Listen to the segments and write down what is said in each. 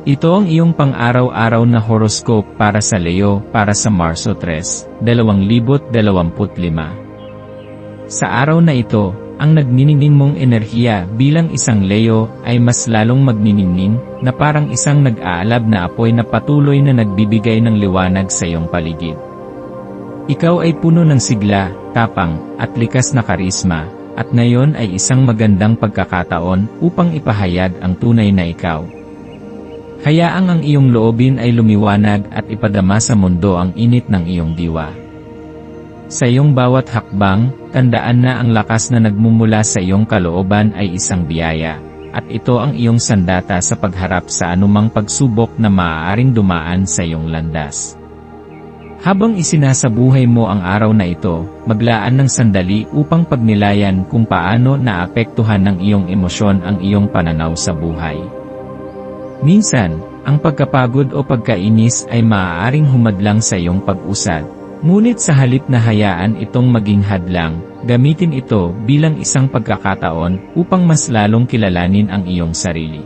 Ito ang iyong pang-araw-araw na horoscope para sa Leo para sa Marso 3, 2025. Sa araw na ito, ang nagniningning mong enerhiya bilang isang Leo ay mas lalong magniningning na parang isang nag-aalab na apoy na patuloy na nagbibigay ng liwanag sa iyong paligid. Ikaw ay puno ng sigla, tapang, at likas na karisma, at ngayon ay isang magandang pagkakataon upang ipahayag ang tunay na ikaw. Hayaang ang iyong loobin ay lumiwanag at ipadama sa mundo ang init ng iyong diwa. Sa iyong bawat hakbang, tandaan na ang lakas na nagmumula sa iyong kalooban ay isang biyaya, at ito ang iyong sandata sa pagharap sa anumang pagsubok na maaaring dumaan sa iyong landas. Habang isinasabuhay mo ang araw na ito, maglaan ng sandali upang pagnilayan kung paano naapektuhan ng iyong emosyon ang iyong pananaw sa buhay. Minsan, ang pagkapagod o pagkainis ay maaaring humadlang sa iyong pag-usad. Ngunit sa halip na hayaan itong maging hadlang, gamitin ito bilang isang pagkakataon upang mas lalong kilalanin ang iyong sarili.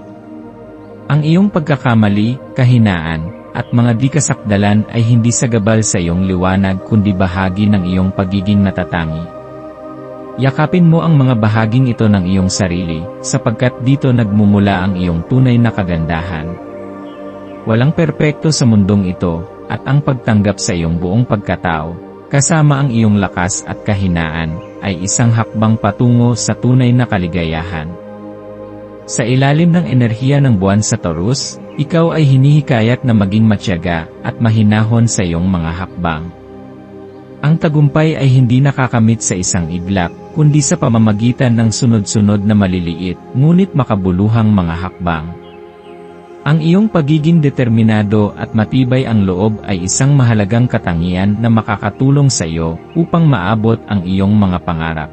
Ang iyong pagkakamali, kahinaan, at mga di kasakdalan ay hindi sagabal sa iyong liwanag kundi bahagi ng iyong pagiging natatangi. Yakapin mo ang mga bahaging ito ng iyong sarili, sapagkat dito nagmumula ang iyong tunay na kagandahan. Walang perpekto sa mundong ito, at ang pagtanggap sa iyong buong pagkatao, kasama ang iyong lakas at kahinaan, ay isang hakbang patungo sa tunay na kaligayahan. Sa ilalim ng enerhiya ng buwan sa Taurus, ikaw ay hinihikayat na maging matyaga at mahinahon sa iyong mga hakbang. Ang tagumpay ay hindi nakakamit sa isang iglap, kundi sa pamamagitan ng sunod-sunod na maliliit, ngunit makabuluhang mga hakbang. Ang iyong pagiging determinado at matibay ang loob ay isang mahalagang katangian na makakatulong sa iyo upang maabot ang iyong mga pangarap.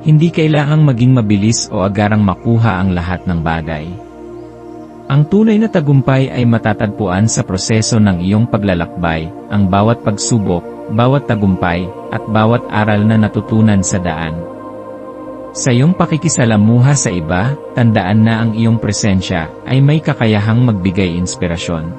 Hindi kailangang maging mabilis o agarang makuha ang lahat ng bagay. Ang tunay na tagumpay ay matatagpuan sa proseso ng iyong paglalakbay, ang bawat pagsubok, bawat tagumpay, at bawat aral na natutunan sa daan. Sa iyong pakikisalamuha sa iba, tandaan na ang iyong presensya ay may kakayahang magbigay inspirasyon.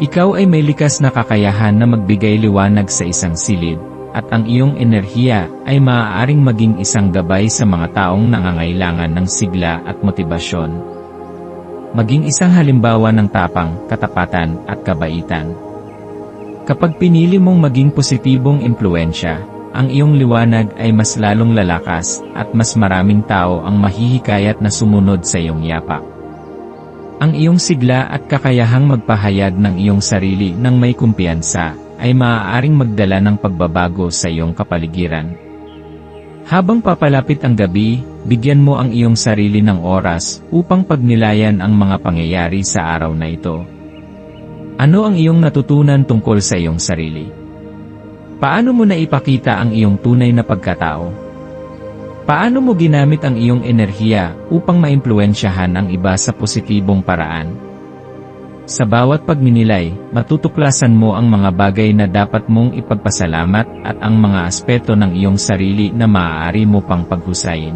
Ikaw ay may likas na kakayahan na magbigay liwanag sa isang silid, at ang iyong enerhiya ay maaaring maging isang gabay sa mga taong nangangailangan ng sigla at motibasyon. Maging isang halimbawa ng tapang, katapatan, at kabaitan. Kapag pinili mong maging positibong impluensya, ang iyong liwanag ay mas lalong lalakas, at mas maraming tao ang mahihikayat na sumunod sa iyong yapak. Ang iyong sigla at kakayahang magpahayag ng iyong sarili ng may kumpiyansa, ay maaaring magdala ng pagbabago sa iyong kapaligiran. Habang papalapit ang gabi, bigyan mo ang iyong sarili ng oras upang pagnilayan ang mga pangyayari sa araw na ito. Ano ang iyong natutunan tungkol sa iyong sarili? Paano mo naipakita ang iyong tunay na pagkatao? Paano mo ginamit ang iyong enerhiya upang maimpluensyahan ang iba sa positibong paraan? Sa bawat pagminilay, matutuklasan mo ang mga bagay na dapat mong ipagpasalamat at ang mga aspeto ng iyong sarili na maaari mo pang paghusayin.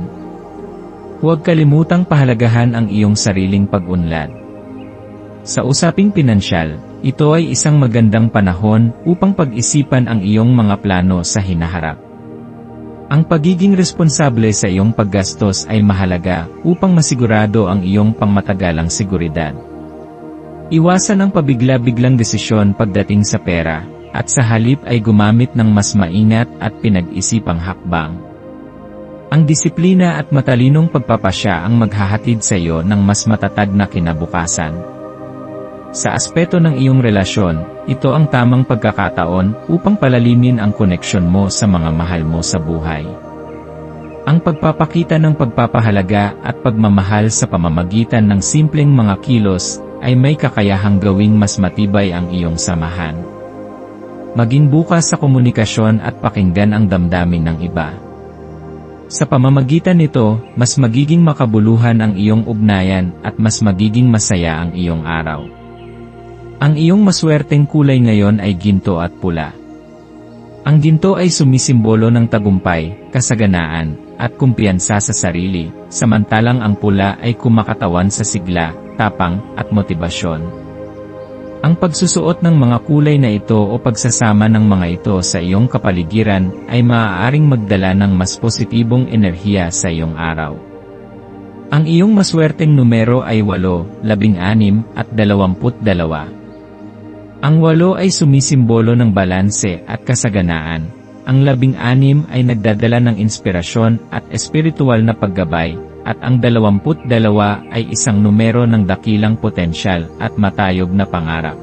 Huwag kalimutang pahalagahan ang iyong sariling pag-unlad. Sa usaping pinansyal, ito ay isang magandang panahon upang pag-isipan ang iyong mga plano sa hinaharap. Ang pagiging responsable sa iyong paggastos ay mahalaga upang masigurado ang iyong pangmatagalang seguridad. Iwasan ang pabigla-biglang desisyon pagdating sa pera, at sa halip ay gumamit ng mas maingat at pinag-isipang hakbang. Ang disiplina at matalinong pagpapasya ang maghahatid sa iyo ng mas matatag na kinabukasan. Sa aspeto ng iyong relasyon, ito ang tamang pagkakataon upang palalimin ang koneksyon mo sa mga mahal mo sa buhay. Ang pagpapakita ng pagpapahalaga at pagmamahal sa pamamagitan ng simpleng mga kilos ay may kakayahang gawing mas matibay ang iyong samahan. Maging bukas sa komunikasyon at pakinggan ang damdamin ng iba. Sa pamamagitan nito, mas magiging makabuluhan ang iyong ugnayan at mas magiging masaya ang iyong araw. Ang iyong maswerteng kulay ngayon ay ginto at pula. Ang ginto ay sumisimbolo ng tagumpay, kasaganaan, at kumpiyansa sa sarili, samantalang ang pula ay kumakatawan sa sigla, tapang, at motibasyon. Ang pagsusuot ng mga kulay na ito o pagsasama ng mga ito sa iyong kapaligiran ay maaaring magdala ng mas positibong enerhiya sa iyong araw. Ang iyong maswerteng numero ay 8, 16, at 22. Ang 8 ay sumisimbolo ng balanse at kasaganaan. Ang 16 ay nagdadala ng inspirasyon at espiritual na paggabay, at ang 22 ay isang numero ng dakilang potensyal at matayog na pangarap.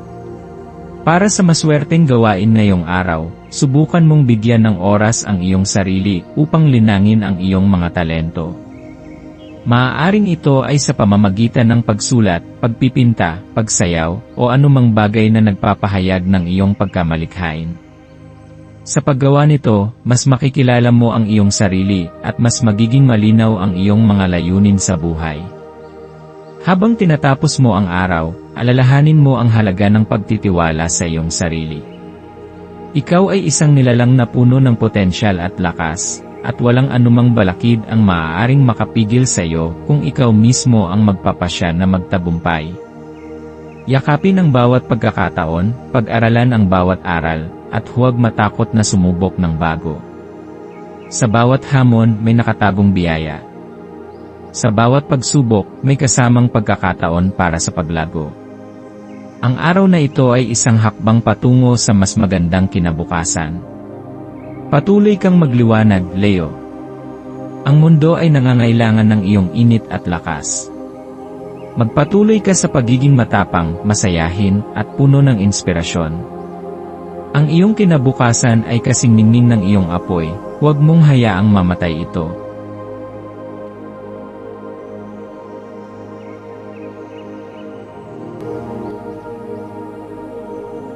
Para sa maswerteng gawain ngayong araw, subukan mong bigyan ng oras ang iyong sarili upang linangin ang iyong mga talento. Maaaring ito ay sa pamamagitan ng pagsulat, pagpipinta, pagsayaw, o anumang bagay na nagpapahayag ng iyong pagkamalikhain. Sa paggawa nito, mas makikilala mo ang iyong sarili at mas magiging malinaw ang iyong mga layunin sa buhay. Habang tinatapos mo ang araw, alalahanin mo ang halaga ng pagtitiwala sa iyong sarili. Ikaw ay isang nilalang na puno ng potensyal at lakas, at walang anumang balakid ang maaaring makapigil sa iyo kung ikaw mismo ang magpapasya na magtabumpay. Yakapin ang bawat pagkakataon, pag-aralan ang bawat aral, at huwag matakot na sumubok ng bago. Sa bawat hamon may nakatagong biyaya. Sa bawat pagsubok may kasamang pagkakataon para sa paglago. Ang araw na ito ay isang hakbang patungo sa mas magandang kinabukasan. Patuloy kang magliwanag, Leo. Ang mundo ay nangangailangan ng iyong init at lakas. Magpatuloy ka sa pagiging matapang, masayahin, at puno ng inspirasyon. Ang iyong kinabukasan ay kasing ningning ng iyong apoy, huwag mong hayaang mamatay ito.